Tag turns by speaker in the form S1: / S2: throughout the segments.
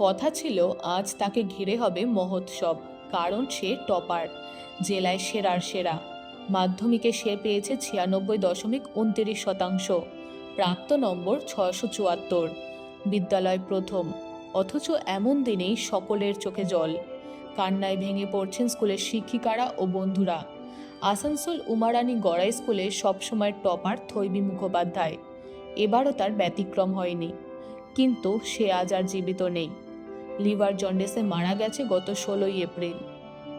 S1: কথা ছিল, আজ তাকে ঘিরে হবে মহোৎসব, কারণ সে টপার। জেলায় সেরার সেরা। মাধ্যমিকে সে পেয়েছে ছিয়ানব্বই দশমিক উনতিরিশ শতাংশ। প্রাপ্ত নম্বর ছয়শো চুয়াত্তর। বিদ্যালয় প্রথম। অথচ এমন দিনেই সকলের চোখে জল। কান্নায় ভেঙে পড়ছেন স্কুলের শিক্ষিকারা ও বন্ধুরা। আসানসোল উমারানী গড়াই স্কুলে সবসময় টপার থৈবী মুখোপাধ্যায়। এবারও তার ব্যতিক্রম হয়নি। কিন্তু সে আজ আর জীবিত নেই। লিভার জন্ডিসে মারা গেছে গত ষোলোই এপ্রিল।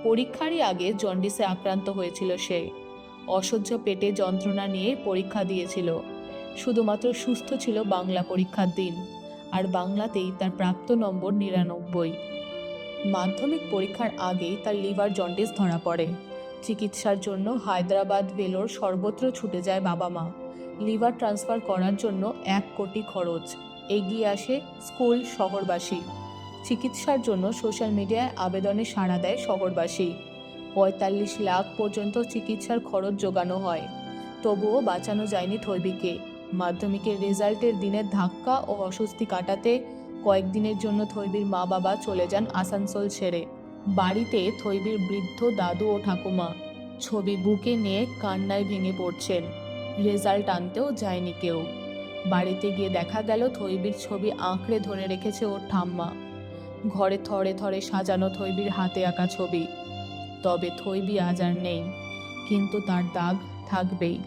S1: পরীক্ষারই আগে জন্ডিসে আক্রান্ত হয়েছিল সে। অসহ্য পেটে যন্ত্রণা নিয়ে পরীক্ষা দিয়েছিল। শুধুমাত্র সুস্থ ছিল বাংলা পরীক্ষার দিন। আর বাংলাতেই তার প্রাপ্ত নম্বর নিরানব্বই। মাধ্যমিক পরীক্ষার আগেই তার লিভার জন্ডিস ধরা পড়ে। চিকিৎসার জন্য হায়দ্রাবাদ ভেলোর সর্বত্র ছুটে যায় বাবা মা। লিভার ট্রান্সফার করার জন্য এক কোটি খরচ। এগিয়ে আসে স্কুল শহরবাসী। চিকিৎসার জন্য সোশ্যাল মিডিয়ায় আবেদনে সাড়া দেয় শহরবাসী। পঁয়তাল্লিশ লাখ পর্যন্ত চিকিৎসার খরচ জোগানো হয়। তবুও বাঁচানো যায়নি থৈবিকে। মাধ্যমিকের রেজাল্টের দিনের ধাক্কা ও অস্বস্তি কাটাতে কয়েকদিনের জন্য থৈবির মা বাবা চলে যান আসানসোল ছেড়ে। বাড়িতে থৈবির বৃদ্ধ, দাদু ও ঠাকুমা। ছবি বুকে নিয়ে কান্নায় ভেঙে পড়ছেন। রেজাল্ট আনতেও যায়নি কেউ। বাড়িতে গিয়ে দেখা গেল থৈবির ছবি আঁকড়ে ধরে রেখেছে ওর ঠাম্মা। ঘরে থরে থরে সাজানো থৈবির হাতে আঁকা ছবি। তবে থৈবি আজ আর নেই, কিন্তু তার দাগ থাকবেই।